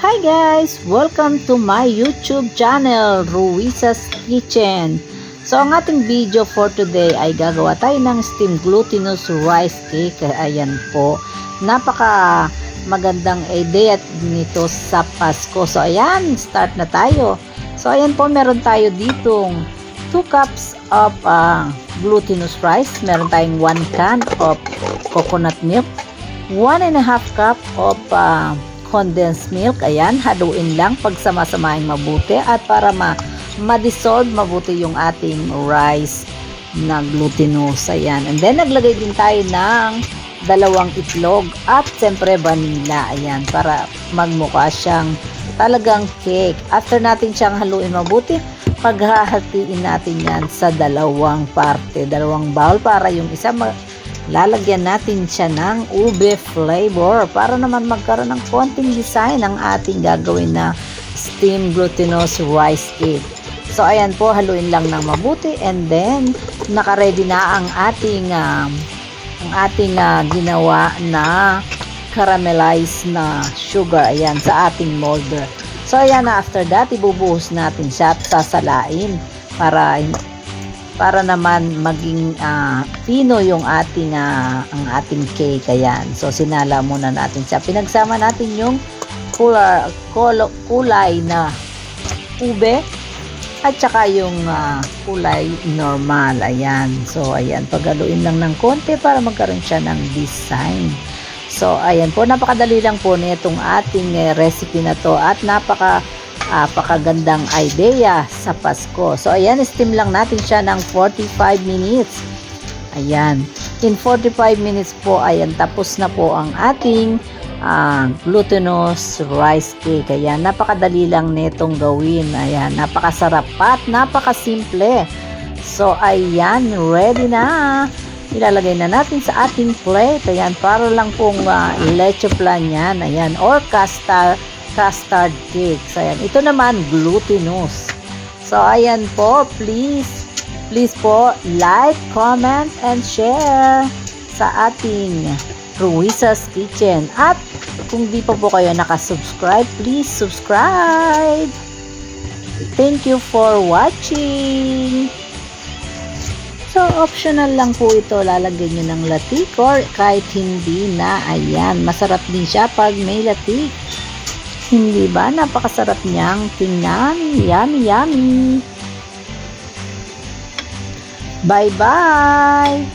Hi guys! Welcome to my YouTube channel, Ruiza's Kitchen. So ang ating video for today ay gagawa tayo ng steamed glutinous rice cake. Ayan po. Napaka magandang idea nito sa Pasko. So ayan, start na tayo. So ayan po, meron tayo ditong 2 cups of uh, glutinous rice. Meron tayong 1 can of coconut milk. 1 and a half cup of uh, condensed milk. Ayan, haluin lang pagsamasamahin mabuti at para ma ma-dissolve mabuti yung ating rice na glutinous. Ayan. And then, naglagay din tayo ng dalawang itlog at siyempre vanilla. Ayan, para magmukha siyang talagang cake. After natin siyang haluin mabuti, paghahatiin natin yan sa dalawang parte, dalawang bowl para yung isa lalagyan natin siya ng ube flavor para naman magkaroon ng konting design ang ating gagawin na steamed glutinous rice cake. So ayan po, haluin lang ng mabuti and then naka-ready na ang ating um, ang ating uh, ginawa na caramelized na sugar ayan sa ating molder. So ayan na after that ibubuhos natin siya at sasalain para para naman maging uh, fino yung ating uh, ang ating cake ayan. So sinala muna natin siya. Pinagsama natin yung kulay, kulay na ube at saka yung uh, kulay normal. Ayan. So ayan, pagaluin lang ng konti para magkaroon siya ng design. So ayan po, napakadali lang po nitong ating eh, recipe na to at napaka napakagandang idea sa Pasko. So, ayan, steam lang natin siya ng 45 minutes. Ayan. In 45 minutes po, ayan, tapos na po ang ating uh, glutinous rice cake. Ayan, napakadali lang nitong gawin. Ayan, napakasarap at napakasimple. So, ayan, ready na. Ilalagay na natin sa ating plate. Ayan, para lang pong uh, leche plan yan. Ayan, or custard custard cakes. Ayan. Ito naman, glutinous. So, ayan po. Please, please po, like, comment, and share sa ating Ruiza's Kitchen. At kung di pa po kayo nakasubscribe, please subscribe. Thank you for watching. So, optional lang po ito. Lalagyan nyo ng latik or kahit hindi na. Ayan, masarap din siya pag may latik. Hindi ba? Napakasarap niyang tingnan. Yummy, yummy. Bye-bye!